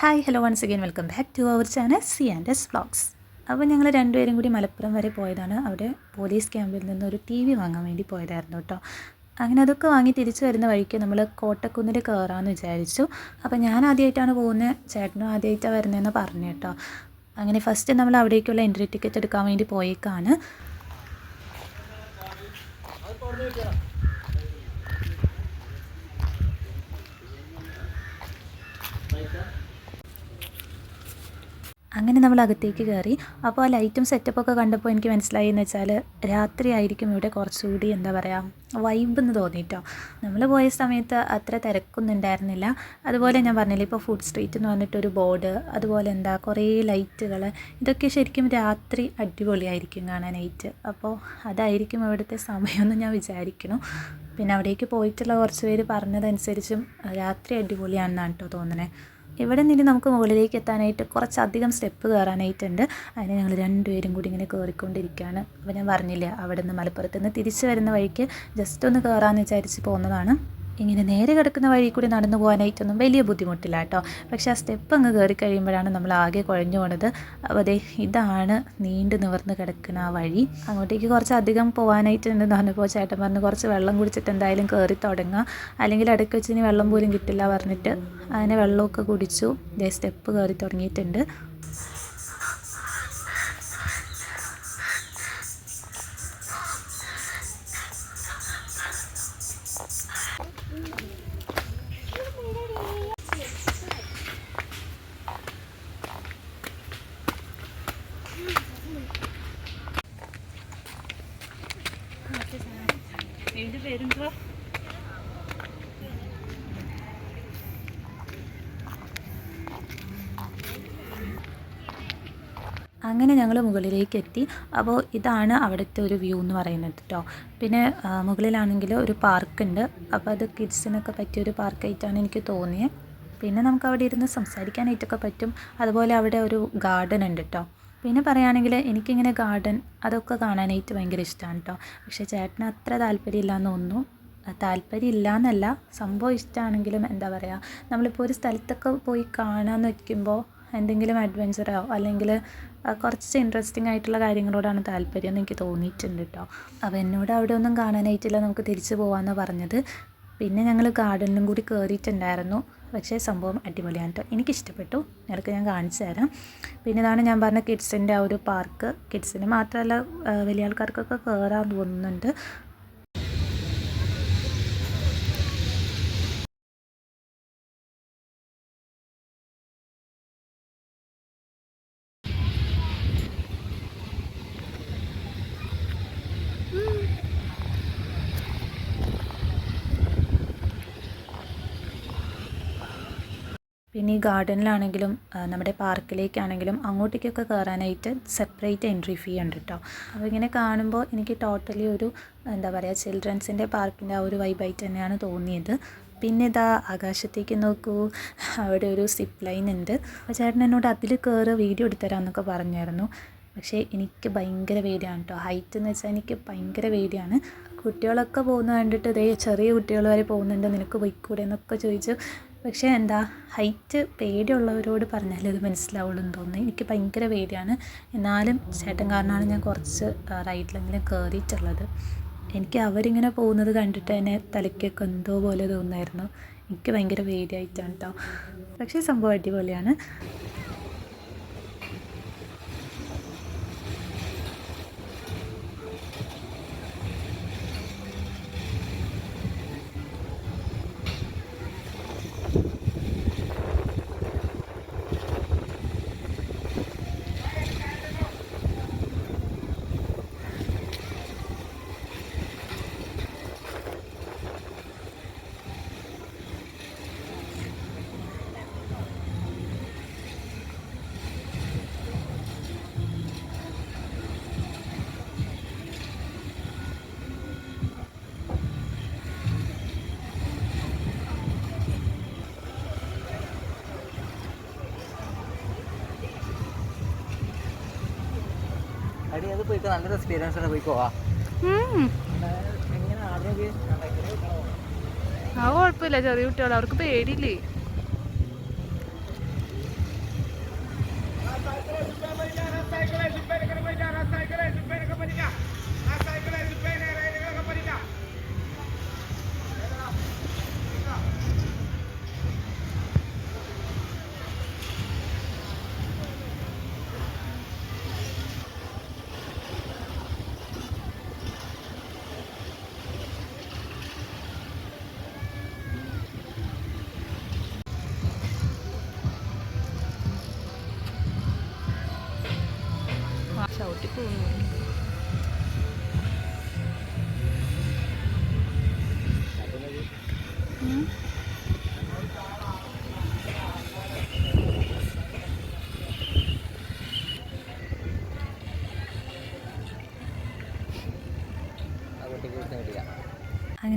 Hi hello once again welcome back to our channel C and S vlogs അപ്പോൾ ഞങ്ങൾ രണ്ടുപേരും കൂടി മലപ്പുറം വരെ പോയതാണ്. അവിടെ പോലീസ് ക്യാമ്പിൽ നിന്ന് ഒരു ടി വി വാങ്ങാൻ വേണ്ടി പോയതായിരുന്നു കേട്ടോ അങ്ങനെ അതൊക്കെ വാങ്ങി തിരിച്ചു വരുന്ന വഴിക്ക് നമ്മൾ കോട്ടക്കുന്നിൽ കയറാമെന്ന് വിചാരിച്ചു. അപ്പോൾ ഞാൻ ആദ്യമായിട്ടാണ് പോകുന്നത് ചേട്ടനും ആദ്യമായിട്ടാണ് വരുന്നതെന്ന് പറഞ്ഞു കേട്ടോ അങ്ങനെ ഫസ്റ്റ് നമ്മൾ അവിടേക്കുള്ള എൻട്രി ടിക്കറ്റ് എടുക്കാൻ വേണ്ടി പോയേക്കാണ്. അങ്ങനെ നമ്മൾ അകത്തേക്ക് കയറി. അപ്പോൾ ആ ലൈറ്റും സെറ്റപ്പൊക്കെ കണ്ടപ്പോൾ എനിക്ക് മനസ്സിലായി എന്ന് വെച്ചാൽ രാത്രി ആയിരിക്കും ഇവിടെ കുറച്ചുകൂടി എന്താ പറയുക വൈബ് എന്ന് തോന്നിയിട്ടോ നമ്മൾ പോയ സമയത്ത് അത്ര തിരക്കൊന്നും ഉണ്ടായിരുന്നില്ല. അതുപോലെ ഞാൻ പറഞ്ഞില്ല ഇപ്പോൾ ഫുഡ് സ്ട്രീറ്റ് എന്ന് പറഞ്ഞിട്ടൊരു ബോർഡ് അതുപോലെ എന്താ കുറേ ലൈറ്റുകൾ ഇതൊക്കെ ശരിക്കും രാത്രി അടിപൊളിയായിരിക്കും കാണാനായിട്ട് അപ്പോൾ അതായിരിക്കും ഇവിടുത്തെ സമയമെന്ന് ഞാൻ വിചാരിക്കുന്നു. പിന്നെ അവിടേക്ക് പോയിട്ടുള്ള കുറച്ച് പേര് പറഞ്ഞതനുസരിച്ചും രാത്രി അടിപൊളിയാണെന്നാണ് കേട്ടോ തോന്നണേ. ഇവിടെ നിന്ന് നമുക്ക് മുകളിലേക്ക് എത്താനായിട്ട് കുറച്ചധികം സ്റ്റെപ്പ് കയറാനായിട്ടുണ്ട് അതിന് ഞങ്ങൾ രണ്ടുപേരും കൂടി ഇങ്ങനെ കയറിക്കൊണ്ടിരിക്കുകയാണ് അപ്പോൾ ഞാൻ പറഞ്ഞില്ല അവിടെ നിന്ന് മലപ്പുറത്ത് നിന്ന് തിരിച്ച് വരുന്ന വഴിക്ക് ജസ്റ്റ് ഒന്ന് കയറാമെന്ന് വിചാരിച്ച് പോകുന്നതാണ്. ഇങ്ങനെ നേരെ കിടക്കുന്ന വഴി കൂടി നടന്നു പോകാനായിട്ടൊന്നും വലിയ ബുദ്ധിമുട്ടില്ല കേട്ടോ. പക്ഷേ ആ സ്റ്റെപ്പ് അങ്ങ് കയറി കഴിയുമ്പോഴാണ് നമ്മൾ ആകെ കുഴഞ്ഞു പോണത്. അപ്പോൾ അതെ ഇതാണ് നീണ്ടു നിവർന്ന് കിടക്കുന്ന ആ വഴി. അങ്ങോട്ടേക്ക് കുറച്ച് അധികം പോകാനായിട്ടുണ്ട് പറഞ്ഞപ്പോൾ ചേട്ടൻ പറഞ്ഞ് കുറച്ച് വെള്ളം കുടിച്ചിട്ട് എന്തായാലും കയറി തുടങ്ങുക അല്ലെങ്കിൽ ഇടയ്ക്ക് വെച്ച് ഇനി വെള്ളം പോലും കിട്ടില്ല പറഞ്ഞിട്ട് അങ്ങനെ വെള്ളമൊക്കെ കുടിച്ചു. ദേ സ്റ്റെപ്പ് കയറി തുടങ്ങിയിട്ടുണ്ട്. അങ്ങനെ ഞങ്ങൾ മുകളിലേക്ക് എത്തി അപ്പോൾ ഇതാണ് അവിടുത്തെ ഒരു വ്യൂ എന്ന് പറയുന്നത് കേട്ടോ പിന്നെ മുകളിലാണെങ്കിൽ ഒരു പാർക്കുണ്ട്. അപ്പോൾ അത് കിഡ്സിനൊക്കെ പറ്റിയ ഒരു പാർക്കായിട്ടാണ് എനിക്ക് തോന്നിയത് പിന്നെ നമുക്ക് അവിടെ ഇരുന്ന് സംസാരിക്കാനായിട്ടൊക്കെ പറ്റും. അതുപോലെ അവിടെ ഒരു ഗാർഡൻ ഉണ്ട് കേട്ടോ പിന്നെ പറയുകയാണെങ്കിൽ എനിക്കിങ്ങനെ ഗാർഡൻ അതൊക്കെ കാണാനായിട്ട് ഭയങ്കര ഇഷ്ടമാണ് കേട്ടോ പക്ഷേ ചേട്ടന് അത്ര താല്പര്യമില്ല എന്ന് തോന്നുന്നു. താല്പര്യം ഇല്ല എന്നല്ല സംഭവം ഇഷ്ടമാണെങ്കിലും എന്താ പറയുക നമ്മളിപ്പോൾ ഒരു സ്ഥലത്തൊക്കെ പോയി കാണാമെന്ന് വയ്ക്കുമ്പോൾ എന്തെങ്കിലും അഡ്വഞ്ചറോ അല്ലെങ്കിൽ കുറച്ച് ഇൻട്രസ്റ്റിംഗ് ആയിട്ടുള്ള കാര്യങ്ങളോടാണ് താല്പര്യം എന്ന് എനിക്ക് തോന്നിയിട്ടുണ്ട് കേട്ടോ അപ്പോൾ എന്നോട് അവിടെ ഒന്നും കാണാനായിട്ടില്ല നമുക്ക് തിരിച്ചു പോകാമെന്ന് പറഞ്ഞത്. പിന്നെ ഞങ്ങൾ ഗാർഡനിലും കൂടി കയറിയിട്ടുണ്ടായിരുന്നു പക്ഷേ സംഭവം അടിപൊളിയാണ് കേട്ടോ എനിക്കിഷ്ടപ്പെട്ടു. നിങ്ങൾക്ക് ഞാൻ കാണിച്ചു തരാം. പിന്നെ ഇതാണ് ഞാൻ പറഞ്ഞ കിഡ്സിന്റെ ആ ഒരു പാർക്ക്. കിഡ്സിന് മാത്രമല്ല വലിയ ആൾക്കാർക്കൊക്കെ കയറാൻ തോന്നുന്നുണ്ട്. പിന്നെ ഈ ഗാർഡനിലാണെങ്കിലും നമ്മുടെ പാർക്കിലേക്കാണെങ്കിലും അങ്ങോട്ടേക്കൊക്കെ കയറാനായിട്ട് സെപ്പറേറ്റ് എൻട്രി ഫീ ഉണ്ട് കേട്ടോ അപ്പോൾ ഇങ്ങനെ കാണുമ്പോൾ എനിക്ക് ടോട്ടലി ഒരു എന്താ പറയുക ചിൽഡ്രൻസിന്റെ പാർക്കിന്റെ ആ ഒരു വൈബായിട്ട് തന്നെയാണ് തോന്നിയത്. പിന്നെ ഇതാ ആകാശത്തേക്ക് നോക്കൂ അവിടെ ഒരു സിപ്പ് ലൈൻ ഉണ്ട്. അപ്പോൾ ചേട്ടൻ എന്നോട് അതിൽ കയറി വീഡിയോ എടുത്തരാമെന്നൊക്കെ പറഞ്ഞായിരുന്നു. പക്ഷേ എനിക്ക് ഭയങ്കര പേടിയാണ് കേട്ടോ ഹൈറ്റ് എന്ന് വെച്ചാൽ എനിക്ക് ഭയങ്കര പേടിയാണ്. കുട്ടികളൊക്കെ പോകുന്ന കണ്ടിട്ട് ഇതേ ചെറിയ കുട്ടികൾ വരെ പോകുന്നുണ്ട് നിനക്ക് പോയിക്കൂടെ എന്നൊക്കെ ചോദിച്ചു പക്ഷേ എന്താ ഹൈറ്റ് പേടിയുള്ളവരോട് പറഞ്ഞാലേ അത് മനസ്സിലാവുള്ളൂ എന്ന് തോന്നുന്നു. എനിക്ക് ഭയങ്കര പേടിയാണ്. എന്നാലും ചേട്ടൻ കാരണമാണ് ഞാൻ കുറച്ച് റൈഡിലെങ്കിലും കയറിയിട്ടുള്ളത് എനിക്ക് അവരിങ്ങനെ പോകുന്നത് കണ്ടിട്ട് തന്നെ തലയ്ക്കൊക്കെ എന്തോ പോലെ തോന്നായിരുന്നു എനിക്ക് ഭയങ്കര പേടിയായിട്ടാണ് കേട്ടോ പക്ഷേ സംഭവം അടിപൊളിയാണ്. നല്ലൊരു എക്സ്പീരിയൻസ് ആണ് ആദ്യം ആ കുഴപ്പമില്ല ചെറിയ കുട്ടികൾ അവർക്ക് പേടിയില്ലേ? റോട്ടിൽ പോകുന്നു അങ്ങോട്ടേക്ക്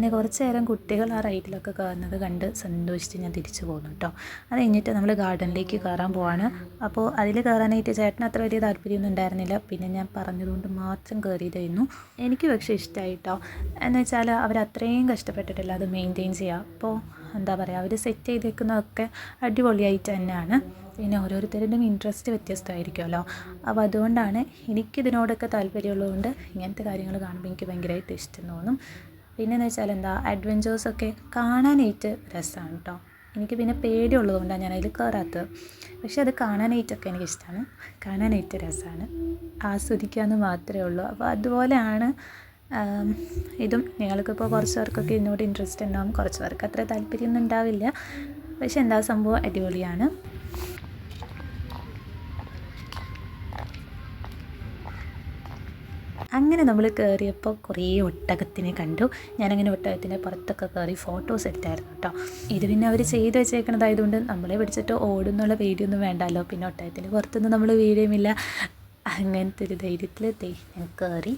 അങ്ങനെ കുറച്ച് നേരം കുട്ടികൾ ആ റൈഡിലൊക്കെ കയറുന്നത് കണ്ട് സന്തോഷിച്ച് ഞാൻ തിരിച്ചു പോകുന്നു കേട്ടോ അത് കഴിഞ്ഞിട്ട് നമ്മൾ ഗാർഡനിലേക്ക് കയറാൻ പോവാണ്. അപ്പോൾ അതിൽ കയറാനായിട്ട് ചേട്ടന് അത്ര വലിയ താല്പര്യമൊന്നും ഉണ്ടായിരുന്നില്ല. പിന്നെ ഞാൻ പറഞ്ഞതുകൊണ്ട് മാത്രം കയറിയതായിരുന്നു. എനിക്ക് പക്ഷേ ഇഷ്ടമായി കേട്ടോ എന്ന് വെച്ചാൽ അവർ അത്രയും കഷ്ടപ്പെട്ടിട്ടില്ല അത് മെയിന്റെയിൻ ചെയ്യുക അപ്പോൾ എന്താ പറയുക അവർ സെറ്റ് ചെയ്തേക്കുന്നതൊക്കെ അടിപൊളിയായിട്ട് തന്നെയാണ്. പിന്നെ ഓരോരുത്തരുടെയും ഇൻട്രസ്റ്റ് വ്യത്യസ്തമായിരിക്കുമല്ലോ. അപ്പോൾ അതുകൊണ്ടാണ് എനിക്കിതിനോടൊക്കെ താല്പര്യമുള്ളതുകൊണ്ട് ഇങ്ങനത്തെ കാര്യങ്ങൾ കാണുമ്പോൾ എനിക്ക് ഭയങ്കരമായിട്ട് ഇഷ്ടം തോന്നും. പിന്നെന്ന് വെച്ചാൽ എന്താ അഡ്വഞ്ചേഴ്സൊക്കെ കാണാനായിട്ട് രസമാണ് കേട്ടോ എനിക്ക് പിന്നെ പേടിയുള്ളതുകൊണ്ടാണ് ഞാൻ അതിൽ കയറാത്തത് പക്ഷെ അത് കാണാനായിട്ടൊക്കെ എനിക്കിഷ്ടമാണ്. കാണാനായിട്ട് രസമാണ്. ആസ്വദിക്കാമെന്ന് മാത്രമേ ഉള്ളൂ. അപ്പോൾ അതുപോലെയാണ് ഇതും. നിങ്ങൾക്കിപ്പോൾ കുറച്ച് പേർക്കൊക്കെ ഇതിനോട് ഇൻട്രസ്റ്റ് ഉണ്ടാവും. കുറച്ച് പേർക്ക് അത്ര താല്പര്യമൊന്നും ഉണ്ടാവില്ല. പക്ഷെ എന്താ സംഭവം അടിപൊളിയാണ്. അങ്ങനെ നമ്മൾ കയറിയപ്പോൾ കുറേ ഒട്ടകത്തിനെ കണ്ടു. ഞാനങ്ങനെ ഒട്ടകത്തിന്റെ പുറത്തൊക്കെ കയറി ഫോട്ടോസ് എടുത്തായിരുന്നു കേട്ടോ. ഇത് പിന്നെ അവർ ചെയ്ത് വെച്ചേക്കണതായതുകൊണ്ട് നമ്മളെ പിടിച്ചിട്ട് ഓടുന്നുള്ള പേടിയൊന്നും വേണ്ടല്ലോ പിന്നെ ഒട്ടകത്തിന്റെ പുറത്തൊന്നും നമ്മൾ വീഴുമില്ല അങ്ങനത്തെ ഒരു ധൈര്യത്തിൽ ഞാൻ കയറി.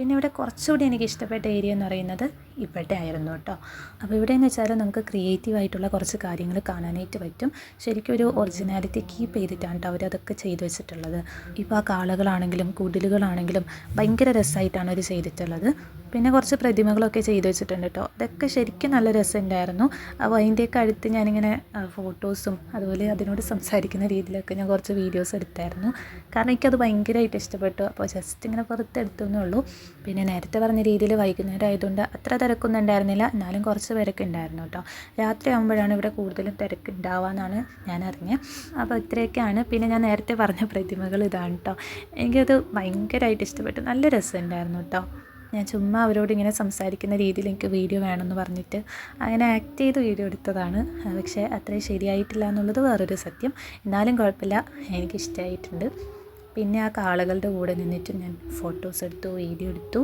പിന്നെ ഇവിടെ കുറച്ചുകൂടി എനിക്ക് ഇഷ്ടപ്പെട്ട ഏരിയ എന്ന് പറയുന്നത് ഇവിടെ ആയിരുന്നു കേട്ടോ. അപ്പോൾ ഇവിടെ എന്ന് വെച്ചാൽ നമുക്ക് ക്രിയേറ്റീവ് ആയിട്ടുള്ള കുറച്ച് കാര്യങ്ങൾ കാണാനായിട്ട് പറ്റും. ശരിക്കും ഒരു ഒറിജിനാലിറ്റി കീപ്പ് ചെയ്തിട്ടാണ് കേട്ടോ അവരതൊക്കെ ചെയ്തു വെച്ചിട്ടുള്ളത്. ഇപ്പോൾ ആ കാളകളാണെങ്കിലും കുടിലുകളാണെങ്കിലും ഭയങ്കര രസമായിട്ടാണ് അവർ ചെയ്തിട്ടുള്ളത്. പിന്നെ കുറച്ച് പ്രതിമകളൊക്കെ ചെയ്തു വെച്ചിട്ടുണ്ട് കേട്ടോ. അതൊക്കെ ശരിക്കും നല്ല രസമുണ്ടായിരുന്നു. അപ്പോൾ അതിന്റെയൊക്കെ അടുത്ത് ഞാനിങ്ങനെ ഫോട്ടോസും അതുപോലെ അതിനോട് സംസാരിക്കുന്ന രീതിയിലൊക്കെ ഞാൻ കുറച്ച് വീഡിയോസ് എടുത്തായിരുന്നു. കാരണം എനിക്കത് ഭയങ്കരമായിട്ട് ഇഷ്ടപ്പെട്ടു. അപ്പോൾ ജസ്റ്റ് ഇങ്ങനെ പുറത്തെടുത്തു എന്നേ ഉള്ളൂ. പിന്നെ നേരത്തെ പറഞ്ഞ രീതിയിൽ വൈകുന്നേരം ആയതുകൊണ്ട് അത്ര തിരക്കൊന്നും ഉണ്ടായിരുന്നില്ല എന്നാലും കുറച്ച് പേരൊക്കെ ഉണ്ടായിരുന്നു കേട്ടോ. രാത്രി ആകുമ്പോഴാണ് ഇവിടെ കൂടുതലും തിരക്ക് ഉണ്ടാവാന്നാണ് ഞാൻ അറിഞ്ഞത്. അപ്പോൾ ഇത്രയൊക്കെയാണ്. പിന്നെ ഞാൻ നേരത്തെ പറഞ്ഞ പ്രതിമകൾ ഇതാണ് കേട്ടോ. എനിക്കത് ഭയങ്കരമായിട്ട് ഇഷ്ടപ്പെട്ടു. നല്ല രസമുണ്ടായിരുന്നു കേട്ടോ. ഞാൻ ചുമ്മാ അവരോട് ഇങ്ങനെ സംസാരിക്കുന്ന രീതിയിൽ എനിക്ക് വീഡിയോ വേണമെന്ന് പറഞ്ഞിട്ട് അങ്ങനെ ആക്ട് ചെയ്ത് വീഡിയോ എടുത്തതാണ്. പക്ഷേ അത്രയും ശരിയായിട്ടില്ല എന്നുള്ളത് വേറൊരു സത്യം. എന്നാലും കുഴപ്പമില്ല. എനിക്കിഷ്ടമായിട്ടുണ്ട് പിന്നെ ആ കാളകളുടെ കൂടെ നിന്നിട്ട് ഞാൻ ഫോട്ടോസ് എടുത്തു വീഡിയോ എടുത്തു.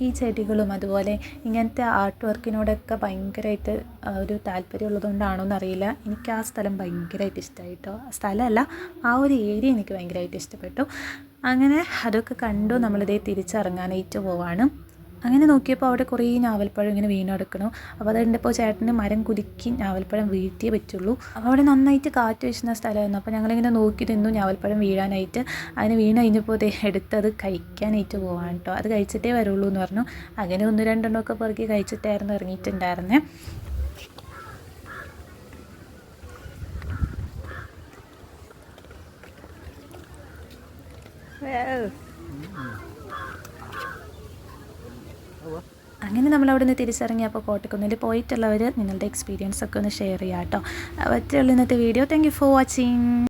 ഈ ചെടികളും അതുപോലെ ഇങ്ങനത്തെ ആർട്ട് വർക്കിനോടൊക്കെ ഭയങ്കരമായിട്ട് ഒരു ഒരു താല്പര്യമുള്ളതുകൊണ്ടാണോ എന്നറിയില്ല എനിക്ക് ആ സ്ഥലം ഭയങ്കരമായിട്ട് ഇഷ്ടമായി കേട്ടോ സ്ഥലമല്ല ആ ഒരു ഏരിയ എനിക്ക് ഭയങ്കരമായിട്ട് ഇഷ്ടപ്പെട്ടു. അങ്ങനെ അതൊക്കെ കണ്ടു നമ്മളിതേ തിരിച്ചിറങ്ങാനായിട്ട് പോവാണ്. അങ്ങനെ നോക്കിയപ്പോൾ അവിടെ കുറേ ഞാവൽപ്പഴം ഇങ്ങനെ വീണ് കിടക്കണു അപ്പോൾ അത് കണ്ടപ്പോൾ ചേട്ടന് മരം കുലുക്കി ഞാവൽപ്പഴം വീഴ്ത്തിയേ പറ്റുള്ളൂ. അപ്പോൾ അവിടെ നന്നായിട്ട് കാറ്റ് വീശുന്ന സ്ഥലമായിരുന്നു. അപ്പോൾ ഞങ്ങളിങ്ങനെ നോക്കി നിന്നു ഞാവൽപ്പഴം വീഴാനായിട്ട്. അതിന് വീണ് കഴിഞ്ഞപ്പോൾ അതേ എടുത്തത് കഴിക്കാനായിട്ട് പോകാൻ കേട്ടോ. അത് കഴിച്ചിട്ടേ വരുള്ളൂ എന്ന് പറഞ്ഞു. അങ്ങനെ ഒന്ന് രണ്ടെണ്ണമൊക്കെ പെറുക്കി കഴിച്ചിട്ടായിരുന്നു ഇറങ്ങിയിട്ടുണ്ടായിരുന്നേ. അങ്ങനെ നമ്മൾ അവിടെ നിന്ന് തിരിച്ചിറങ്ങിയപ്പോൾ കോട്ടക്കുന്നിൽ പോയിട്ടുള്ളവർ നിങ്ങളുടെ എക്സ്പീരിയൻസ് ഒക്കെ ഒന്ന് ഷെയർ ചെയ്യാം കേട്ടോ. അത്രയുള്ള ഇന്നത്തെ വീഡിയോ താങ്ക് ഫോർ വാച്ചിങ്